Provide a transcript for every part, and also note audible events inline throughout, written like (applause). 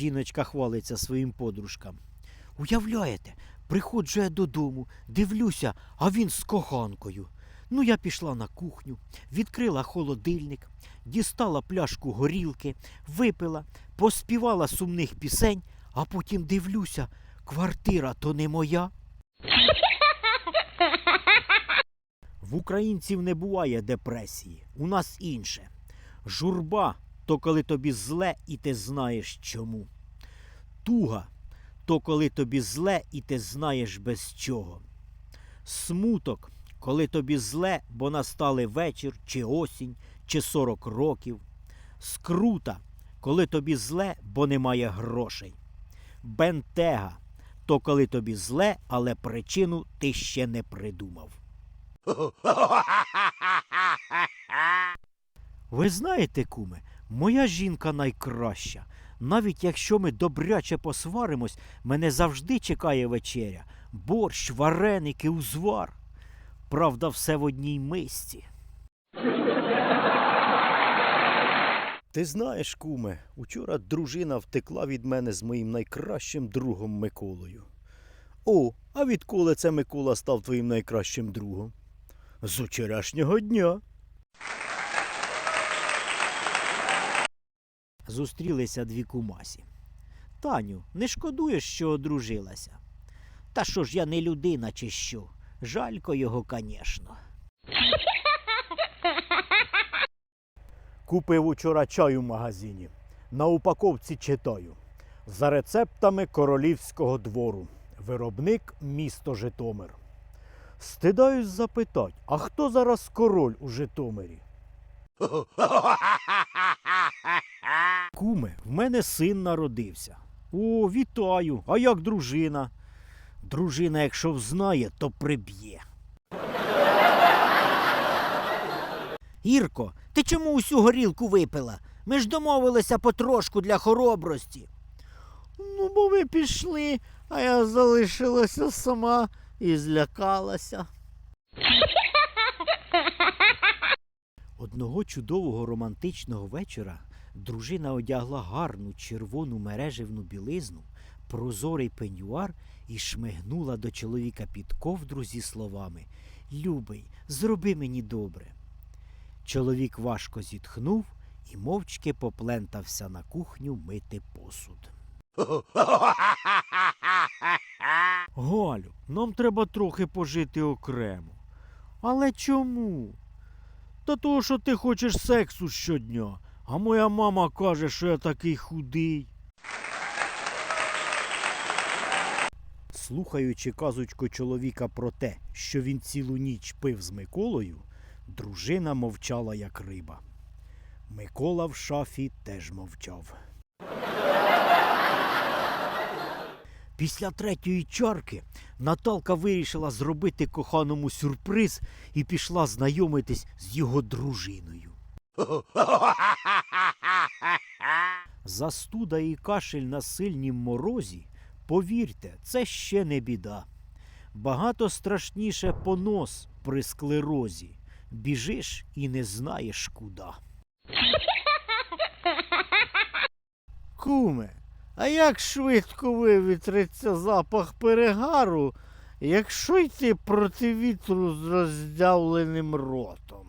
Жіночка хвалиться своїм подружкам. Уявляєте, приходжу я додому, дивлюся, а він з коханкою. Ну, я пішла на кухню, відкрила холодильник, дістала пляшку горілки, випила, поспівала сумних пісень, а потім дивлюся, квартира то не моя. В українців не буває депресії, у нас інше. Журба то коли тобі зле і ти знаєш чому. Туга то коли тобі зле і ти знаєш без чого. Смуток, коли тобі зле, бо настали вечір, чи осінь, чи сорок років. Скрута, коли тобі зле, бо немає грошей. Бентега то коли тобі зле, але причину ти ще не придумав. (laughs) Ви знаєте, куме, моя жінка найкраща. Навіть якщо ми добряче посваримось, мене завжди чекає вечеря. Борщ, вареники, узвар. Правда, все в одній мисці. Ти знаєш, куме, учора дружина втекла від мене з моїм найкращим другом Миколою. О, а відколи це Микола став твоїм найкращим другом? З учорашнього дня. Зустрілися дві кумасі. Таню, не шкодуєш, що одружилася? Та що ж я не людина, чи що? Жалько його, звісно. Купив учора чаю в магазині. На упаковці читаю. За рецептами королівського двору. Виробник місто Житомир. Стидаюсь запитать, а хто зараз король у Житомирі? (laughs) Куме, в мене син народився. О, вітаю. А як дружина? Дружина, якщо взнає, то приб'є. Ірко, ти чому усю горілку випила? Ми ж домовилися потрошку для хоробрості. Ну, бо ви пішли, а я залишилася сама і злякалася. (laughs) Одного чудового романтичного вечора дружина одягла гарну червону мережевну білизну, прозорий пенюар і шмигнула до чоловіка під ковдру зі словами Любий, зроби мені добре. Чоловік важко зітхнув і мовчки поплентався на кухню мити посуд. (laughs) Галю, нам треба трохи пожити окремо. Але чому? Та того, що ти хочеш сексу щодня, а моя мама каже, що я такий худий. Слухаючи казочку чоловіка про те, що він цілу ніч пив з Миколою, дружина мовчала, як риба. Микола в шафі теж мовчав. Після третьої чарки Наталка вирішила зробити коханому сюрприз і пішла знайомитись з його дружиною. (laughs) Застуда і кашель на сильнім морозі, повірте, це ще не біда. Багато страшніше понос при склерозі. Біжиш і не знаєш куда. (laughs) Куме, а як швидко вивітриться запах перегару, якщо йти проти вітру з роздявленим ротом?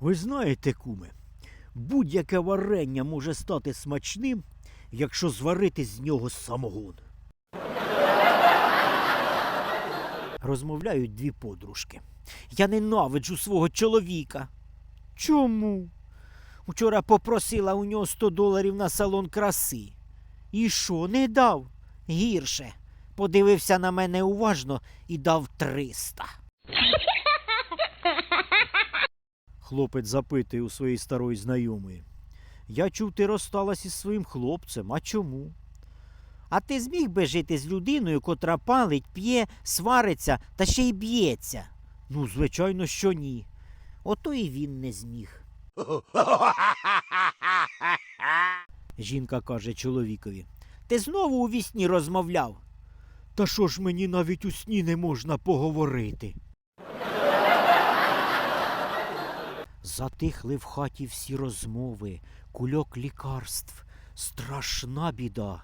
Ви знаєте, куме, будь-яке варення може стати смачним, якщо зварити з нього самогон. Розмовляють дві подружки. Я ненавиджу свого чоловіка. Чому? Вчора попросила у нього 100 доларів на салон краси. І що, не дав? Гірше. Подивився на мене уважно і дав 300. Хлопець запитує у своєї старої знайомої. Я чув, ти розсталась із своїм хлопцем. А чому? А ти зміг би жити з людиною, котра палить, п'є, свариться та ще й б'ється? Ну, звичайно, що ні. Ото і він не зміг. (laughs) Жінка каже чоловікові. Ти знову у вісні розмовляв. Та що ж мені навіть у сні не можна поговорити? Затихли в хаті всі розмови, кульок лікарств, страшна біда.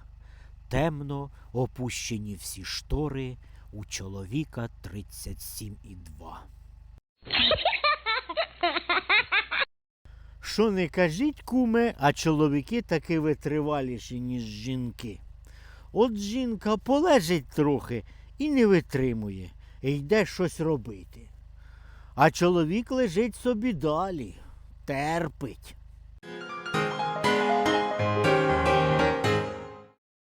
Темно опущені всі штори, у чоловіка 37,2. (laughs) Що не кажіть, куме, а чоловіки таки витриваліші, ніж жінки. От жінка полежить трохи і не витримує, і йде щось робити. А чоловік лежить собі далі, терпить.